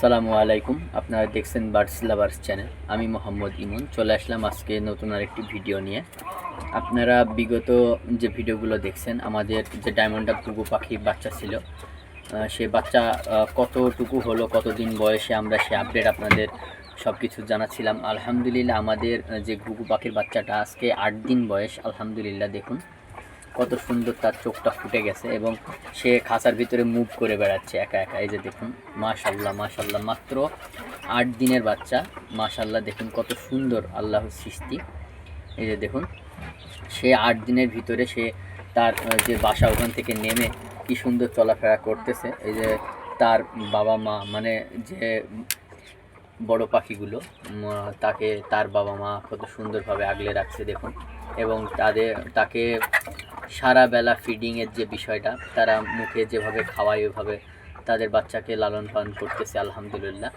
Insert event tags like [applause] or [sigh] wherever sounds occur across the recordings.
আসসালামু আলাইকুম। আপনারা দেখছেন বার্ডস লাভার্স চ্যানেল। আমি মোহাম্মদ ইমন। চলে আসলাম আজকে নতুন আরেকটি ভিডিও নিয়ে। আপনারা বিগত যে ভিডিওগুলো দেখছেন, আমাদের যে ডায়মন্ড আপ টুকু পাখি বাচ্চা ছিল সে বাচ্চা কতটুকু হলো, কতদিন বয়সে আমরা সে আপডেট আপনাদের সব কিছু জানাচ্ছিলাম। আলহামদুলিল্লাহ, আমাদের যে ঘুঘু পাখির বাচ্চাটা, আজকে আট দিন বয়স। আলহামদুলিল্লাহ, দেখুন। কত সুন্দর তার চোখটা ফুটে গেছে এবং সে খাঁচার ভিতরে মুভ করে বেড়াচ্ছে একা একা। এই যে দেখুন মাশাল্লাহ মাশাল্লাহ মাত্র আট দিনের বাচ্চা। মাশাল্লাহ দেখুন কত সুন্দর আল্লাহর সৃষ্টি। এই যে দেখুন, সে আট দিনের ভিতরে সে তার যে বাসা ওখান থেকে নেমে কি সুন্দর চলাফেরা করতেছে। এই যে তার বাবা মা মানে যে বড় পাখিগুলো তাকে তার বাবা মা কত সুন্দরভাবে আগলে রাখছে, দেখুন। এবং তাদের, তাকে সারা বেলা ফিডিংয়ের যে বিষয়টা, তারা মুখে যেভাবে খাওয়ায়, ওইভাবে তাদের বাচ্চাকে লালন পালন করতেছে, আলহামদুলিল্লাহ।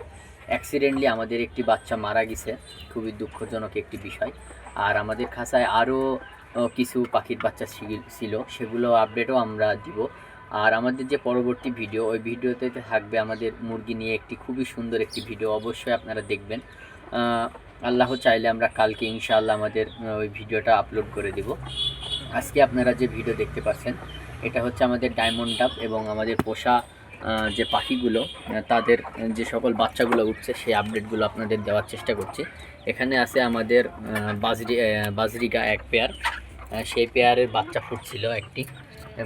অ্যাক্সিডেন্টলি আমাদের একটি বাচ্চা মারা গেছে, খুবই দুঃখজনক একটি বিষয়। আর আমাদের খাঁচায় আরও কিছু পাখির বাচ্চা ছিল- সেগুলো আপডেটও আমরা দিব। আর আমাদের যে পরবর্তী ভিডিও ওই ভিডিওতে থাকবে আমাদের মুরগি নিয়ে একটি খুবই সুন্দর একটি ভিডিও অবশ্যই আপনারা দেখবেন। আল্লাহ চাইলে আমরা কালকে ইনশাআল্লাহ আমাদের ওই ভিডিওটা আপলোড করে দিব। আজকে আপনারা যে ভিডিও দেখতে পাচ্ছেন, এটা হচ্ছে আমাদের ডায়মন্ড ডাব এবং আমাদের পোষা যে পাখিগুলো তাদের যে সকল বাচ্চাগুলো উঠছে, সেই আপডেটগুলো আপনাদের দেওয়ার চেষ্টা করছি। এখানে আছে আমাদের বাজরি বাজরিকা এক পেয়ার সেই পেয়ারের বাচ্চা ফুটছিল একটি।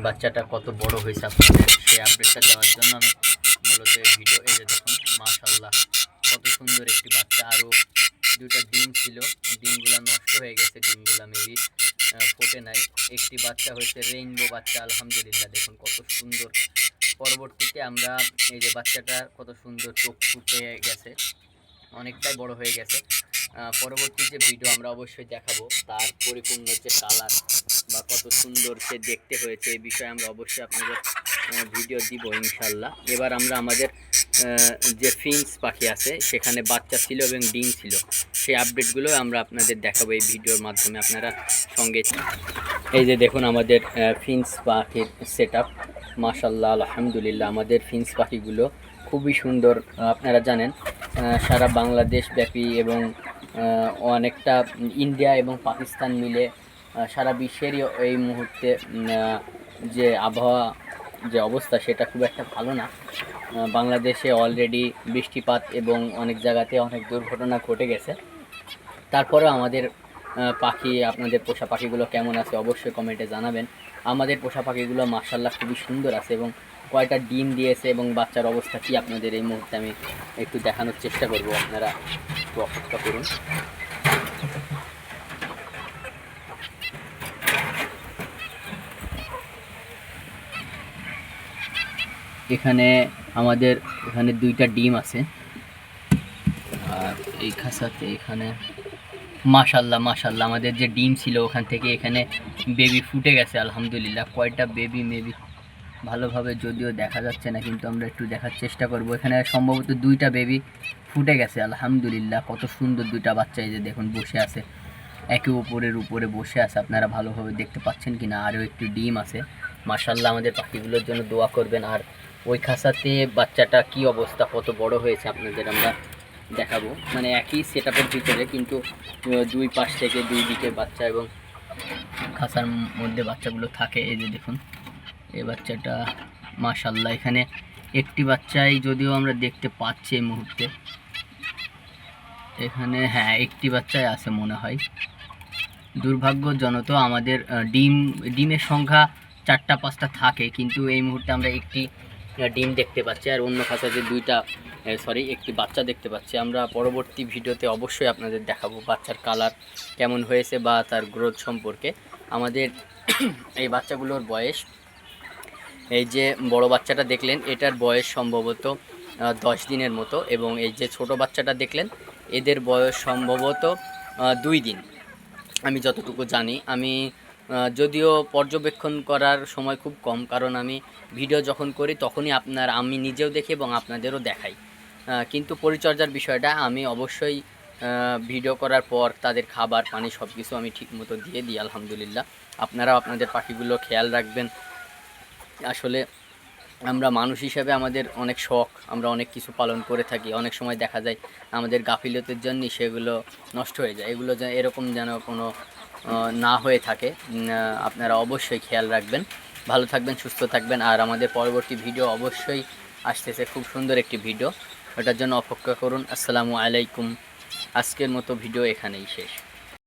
বাচ্চাটা কত বড় হয়েছে আপনাদের সেই আপডেটটা দেওয়ার জন্য আমি মূলত এই ভিডিও এই যে দেখুন মাশাল্লাহ কত সুন্দর একটি বাচ্চা। আরও দুটো ডিম ছিল, ডিমগুলো নষ্ট হয়ে গেছে, ডিমগুলো মেবি ফোটে নাই। একটি বাচ্চা হয়েছে, রেইনবো বাচ্চা, আলহামদুলিল্লাহ, দেখুন কত সুন্দর। পরবর্তীতে আমরা এই যে বাচ্চাটা কত সুন্দর চোখ ফুটে গেছে, অনেকটাই বড় হয়ে গেছে। পরবর্তী যে ভিডিও আমরা অবশ্যই দেখাবো, তার পরিপূর্ণ যে কালার বা কত সুন্দর সে দেখতে হয়েছে এই বিষয়ে আমরা অবশ্যই আপনাদের ভিডিও দিব ইনশাল্লাহ এবার আমরা আমাদের যে ফিন্স পাখি আছে, সেখানে বাচ্চা ছিল এবং ডিম ছিল। সেই আপডেটগুলো আমরা আপনাদের দেখাবো এই ভিডিওর মাধ্যমে আপনারা সঙ্গে। এই যে দেখুন আমাদের ফিন্স পাখির সেট আপ মাশাল্লাহ আলহামদুলিল্লাহ, আমাদের ফিন্স পাখিগুলো খুবই সুন্দর, আপনারা জানেন। সারা বাংলাদেশ ব্যাপী এবং অনেকটা ইন্ডিয়া এবং পাকিস্তান মিলে সারা বিশ্বেরই এই মুহূর্তে যে আবহাওয়া, যে অবস্থা, সেটা খুব একটা ভালো না। বাংলাদেশে অলরেডি বৃষ্টিপাত এবং অনেক জায়গাতে অনেক দুর্ঘটনা ঘটে গেছে। তারপরেও আমাদের পাখি, আপনাদের পোষা পাখিগুলো কেমন আছে অবশ্যই কমেন্টে জানাবেন। আমাদের পোষা পাখিগুলো মার্শাল্লাহ খুবই সুন্দর আছে এবং কয়টা ডিম দিয়েছে এবং বাচ্চার অবস্থা কি আপনাদের এই মুহূর্তে আমি একটু দেখানোর চেষ্টা করব, আপনারা একটু অপেক্ষা করুন। এখানে আমাদের এখানে দুইটা ডিম আছে। আর এই খাঁচাতে এখানে মাশাল্লাহ মাশাল্লাহ, আমাদের যে ডিম ছিল ওখান থেকে এখানে বেবি ফুটে গেছে, আলহামদুলিল্লাহ। কয়টা বেবি মেবি ভালোভাবে যদিও দেখা যাচ্ছে না, কিন্তু আমরা একটু দেখার চেষ্টা করব। এখানে সম্ভবত দুইটা বেবি ফুটে গেছে, আলহামদুলিল্লাহ। কত সুন্দর দুইটা বাচ্চা এই যে দেখুন, বসে আছে। একে উপরের উপরে বসে আছে, আপনারা ভালোভাবে দেখতে পাচ্ছেন কি না আরও একটু ডিম আছে। মাশাল্লাহ আমাদের পাখিগুলোর জন্য দোয়া করবেন। আর ওই খাসাতে বাচ্চাটা কি অবস্থা? কত বড় হয়েছে আপনাদের আমরা দেখাবো। মানে একই সেট আপের ভিতরে কিন্তু দুই পাশ থেকে দুই দিকে বাচ্চা এবং খাঁচার মধ্যে বাচ্চাগুলো থাকে। এই যে দেখুন, এই বাচ্চাটা মাশাল্লাহ এখানে একটি বাচ্চাই যদিও আমরা দেখতে পাচ্ছি এই মুহূর্তে। এখানে হ্যাঁ একটি বাচ্চাই আছে মনে হয়। দুর্ভাগ্যজনত আমাদের ডিম, ডিমের সংখ্যা চারটা পাঁচটা থাকে, কিন্তু এই মুহূর্তে আমরা একটি ডিম দেখতে পাচ্ছি আর অন্য খাঁচাতে দুইটা সরি একটি বাচ্চা দেখতে পাচ্ছি। আমরা পরবর্তী ভিডিওতে অবশ্যই আপনাদের দেখাবো বাচ্চার কালার কেমন হয়েছে বা তার গ্রোথ সম্পর্কে। আমাদের [clears throat] এই বাচ্চাগুলোর বয়স, এই যে বড় বাচ্চাটা দেখলেন, এটার বয়স সম্ভবত দশ দিনের মতো এবং এই যে ছোট বাচ্চাটা দেখলেন, এদের বয়স সম্ভবত দুই দিন। আমি যতটুকু জানি, আমি যদিও পর্যবেক্ষণ করার সময় খুব কম, কারণ আমি ভিডিও যখন করি তখনই আপনার, আমি নিজেও দেখি এবং আপনাদেরও দেখাই। কিন্তু পরিচর্যার বিষয়টা আমি অবশ্যই ভিডিও করার পর তাদের খাবার, পানি সব কিছু আমি ঠিকমতো দিয়ে দিই, আলহামদুলিল্লাহ। আপনারাও আপনাদের পাখিগুলো খেয়াল রাখবেন। আসলে আমরা মানুষ হিসেবে আমাদের অনেক শখ, আমরা অনেক কিছু পালন করে থাকি। অনেক সময় দেখা যায় আমাদের গাফিলতির জন্য সেগুলো নষ্ট হয়ে যায়। এগুলো যেন এরকম যেন কোনো না হয়ে থাকে। আপনারা অবশ্যই খেয়াল রাখবেন। ভালো থাকবেন, সুস্থ থাকবেন। আর আমাদের পরবর্তী ভিডিও অবশ্যই আসতেছে। খুব সুন্দর একটি ভিডিও। ওটার জন্য অপেক্ষা করুন। আসসালামু আলাইকুম। আজকের মতো ভিডিও এখানেই শেষ।